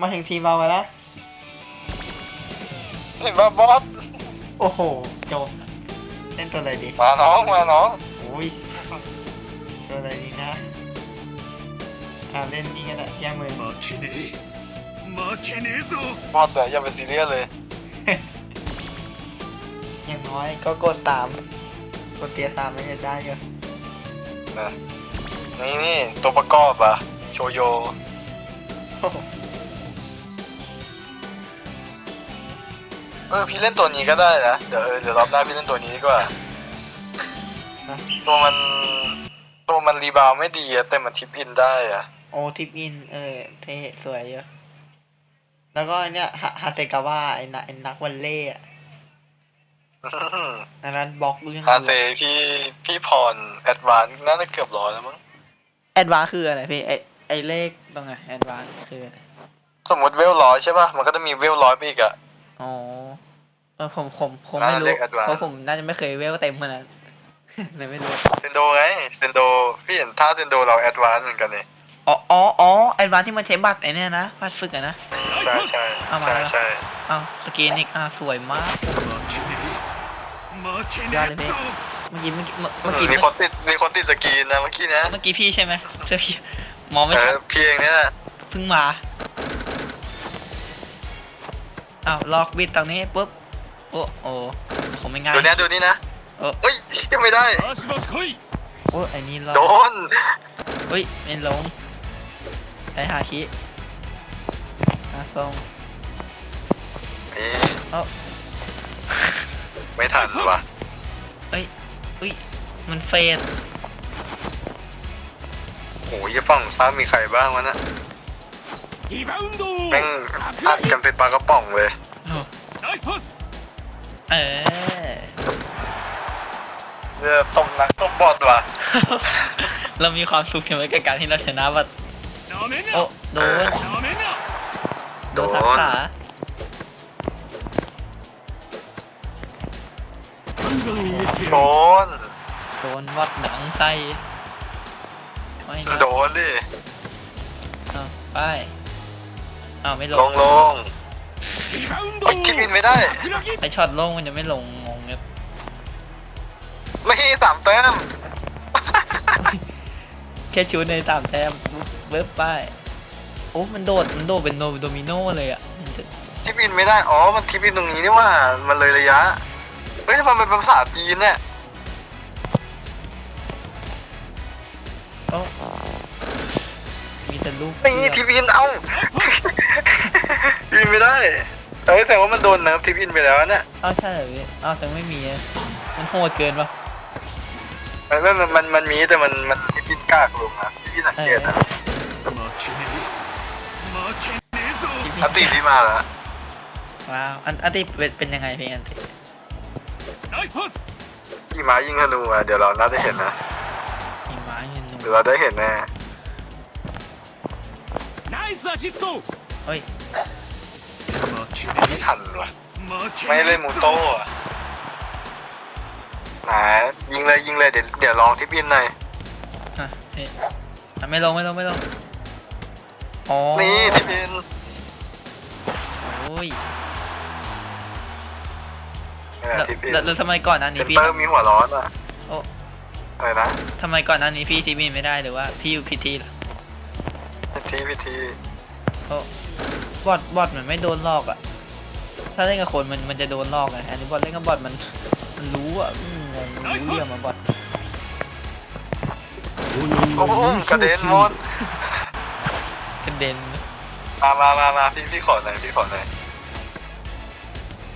มาถึงทีมเราไปแล้ว เห็นว่าบอส โอ้โหจบเล่นตัวอะไรดี มาน้องมาน้อง โอ้ยตัวอะไรดีนะอ่าเล่นนี่กันแหละแย่งมือ 負けねえ負けねえぞ บอสแต่อย่าไปซีเรียสเลย อย่างน้อยก็กดสามกดเตียร์สามไม่จะได้เยอะ นะนี่นี่ตัวประกอบอะโชโย โอ้โห เออพี่เล่นตัวนี้ก็ได้นะ เดี๋ยวเออเดี๋ยวรอบหน้าพี่เล่นตัวนี้ดีกว่านะตัวมันตัวมันรีบาวด์ไม่ดีอะแต่มันทิปอินได้อะโอ้ทิปอิน เออ เท่สวยเยอะ แล้วก็เนี่ยฮาฮาเซกาวะไอ้นักไอ้นักวอลเล่อะอันนั้นบล็อกเรื่องฮาเซพี่พี่พรแอดวานน่าจะเกือบร้อยแล้วมั้งแอดวานคืออะไรพี่ไอ ไอเลขตรงไหนแอดวานคือสมมติเวลร้อยใช่ป่ะ มันก็จะมีเวลร้อยไปอีกอะอ๋อเออผมผมผมไม่รู้เพราะผมน่าจะไม่เคยเวลเต็มขนาดนั้น เลยไม่รู้ เซนโดไง เซนโด พี่เห็นท่าเซนโดเราแอดวานเหมือนกันนี่อ๋ออ๋ออ๋อแอดวานที่มันใช้บัตรไอเนี้ยนะบัตรฝึกอะนะ ใช่ใช่เอาใช่ใช่อ้าวสกีนิกอะสวยมาก ยอดเลยพี่ เมื่อกี้เมื่อกี้เมื่อกี้ มีคนติด มีคนติดสกีนนะเมื่อกี้นะ เมื่อกี้พี่ใช่ไหมเมื่อกี้ มองไม่ เอ ทั อน เพียงเนี่ยนะ เพิ่งมาอ้าวล็อกบิดตรงนี้ปุ๊บโอ้โอ้ผมไม่ง่าย ดูเนี้ยดูนี่นะ เออ เฮ้ยยังไม่ได้ バシバシ来い โอ้ไอ้นี่ล็อก โดน เฮ้ยไม่ลงใช้ฮาคิฮาทรง นี่ เอ้า ไม่ทันว่ะ เอ้ยเอ้ยมันเฟด โหยี่ฝั่งซ้ายมีใครบ้างวะนะแม่งอัดกันเป็นปลากระป๋องเลย เออเออตบนักตบบอดว่ะ เรามีความสุขกันไหมกับการที่เราชนะบัดโอ้โดนโดนทัโดนโดนวัดหนังไส้ ไม่โดนดิไปอ้าวไม่ลลงลงโอ้ยกินอินไม่ได้ ไอช็อตลงมันยังไม่ลงงงเงี้ยไม่ให้สามแต้มแค่ชูในสามแต้มเบิร์บไปโอ้มันโดดมันโดดเป็นโดโดมิโนเลยอะมันจะทิปอินไม่ได้ อ๋อ มันทิปอินตรงนี้นี่ว่า มันเลยระยะ เฮ้ยทำไมเป็นภาษาจีนเนี่ย มีแต่ลูกไม่ทีมอินเอาอินไม่ได้เอ้ยแต่ว่ามันโดนนะทีมอินไปแล้วเนี่ยอ้าวใช่เหรอพี่อ้าวแต่ไม่มีมันโหดเกินปะมันมันมันมันมีแต่มันมันทีมอินกากลงนะทิมอินสังเกตนะอันติพี่มาล้วว้าวอันอัติเป็นยังไงพี่อันติขี่มายิงธนูอะเดี๋ยวเราน่าจะเห็นนะ เราได้เห็นแน่เฮ้ยไม่ทันว่ะไม่เล่นมูโต้อะไหนยิงเลยยิงเลยเดี๋ยวเดี๋ยวลองที่บินหน่อยฮะไม่ลงไม่ลงไม่ลงอ๋อนี่ที่บินโอ้ยแล้วทำไมก่อนอันเซนี้นพี่เตอร์มีหัวร้อนอะ อ้อะไรนะทำไมก่อนหนั้นนี้พี่ทีบินไม่ได้หรือว่าพี่อยู่พีทีเหรอพิธีพิธีโอ้บอทบอทมันไม่โดนลอกอะ ถ้าเล่นกับคนมันมันจะโดนลอกไงอันนี้บอทเล่นกับบอทมันมันรู้อะอืมงงมันรู้เรื่องมาบอทโอ้โหกระเด็นหมดกระเด็นมามามามาพี่พี่ขอหน่อยพี่ขอหน่อย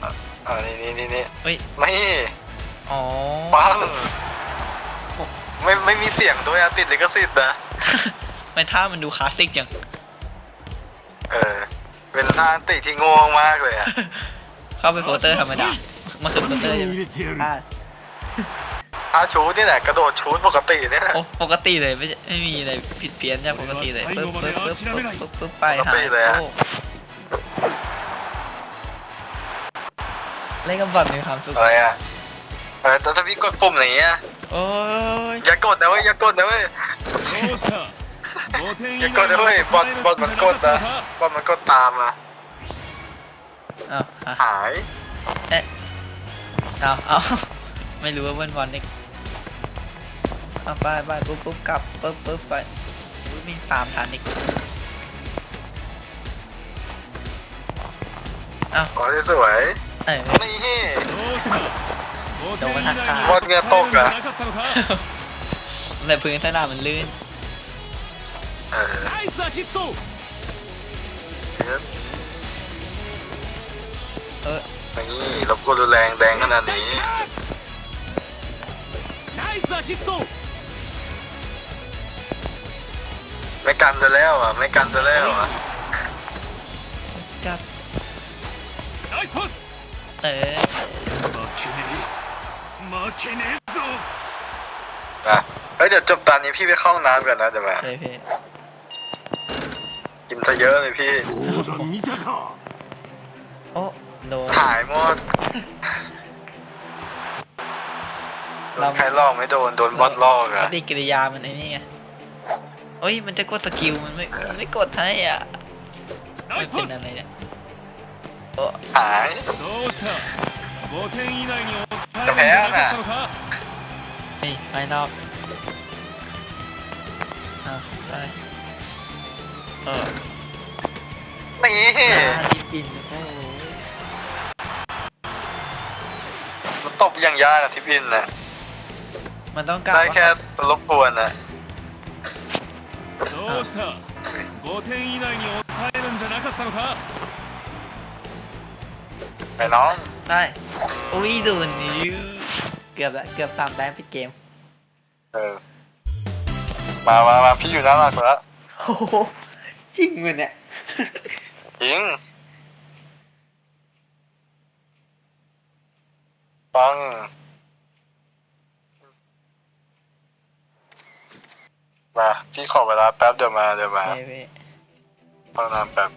อะอ่านี่นี่นี่นี่เฮ้ยไม่อ๋อปัง ไม่ไม่มีเสียงด้วยอะติดลิขสิทธิ์นะ ไม่ท่ามันดูคลาสสิกจัง เออ เป็นท่าติที่โง่มากเลยอะเข้าไปโฟลเตอร์ธรรมดามาถึงโฟลเตอร์ยังท่าชูดนี่แหละกระโดดชูดปกติเนี่ยแหละปกติเลยไม่ไม่มีอะไรผิดเพี้ยนจากปกติเลยปึ๊บปึ๊บปึ๊บปึ๊บปึ๊บไปปกาติเลยอะโอ้เล่นกับบอทมีความสุขอะไรอะแต่ถ้าพี่กดปุ่มไหนอะ โอ้ยอย่ากดนะเว้ยอย่ากดนะเว้ยอย่ากดนะเว้ยบอลบอลมันกดนะบอลมันกดตามนะอ้าหายเอ๊ะเอาเอาไม่รู้ว่าบอลบอลเนี่ยเอาไปไปปุ๊บปุ๊บกลับปุ๊บปุ๊บไปมีตามฐานอีกอ้าขอสวย เอ้ยนี่ โดนทักทายอลเงี้ตกเหรอ แต่พื้นสนามมันลื่น เออไออนี่เราก็รุนแรงแดงขนาดนี้ไม่กันจะแล้วอะไม่กันจะแล้วอะจับเออ 負けねえ負けねえぞ อ่ะเฮ้ยเดี๋ยวจบตอนนี้พี่ไปเข้าห้องน้ำก่อนนะเดี๋ยวมา เลยพี่ กินซะเยอะเลยพี่ どうだ見たか โอ้โดน หายหมดโด เรา นใครลอกไม่โดน โดนบอสลอก ป อ่ะ ฏิกิริยามันไอ้นี่ไงเอ้ยมันจะกดสกิลมันไม่มันไม่กดให้อ่ะ ナ มั イ น ス เป็น パ อะไร ス เนี่ยโอ้ หาย どうした 5点以内に抑えるんじやべえゃなかったのか เฮ้ยไม่นอกอ่ะไปเออ นี่ อ่าดีปินโอ้โห มันตบอย่างยากอะทิปอินน่ะ มันต้องการ ได้แค่รบกวนน่ะ どうした5点以内に抑えるんじゃなかったのか ไปน้อง ได้อุ้ยดูนิ้วเกือบละเกือบสามแต้มปิดเกมเออมามามาพี่อยู่หน้าหลักแล้วโอ้โหจริงมันเนี่ยยิงปังมาพี่ขอเวลาแป๊บเดี๋ยวมาเดี๋ยวมาเฮ้ยพี่ห้องน้ำแป๊บ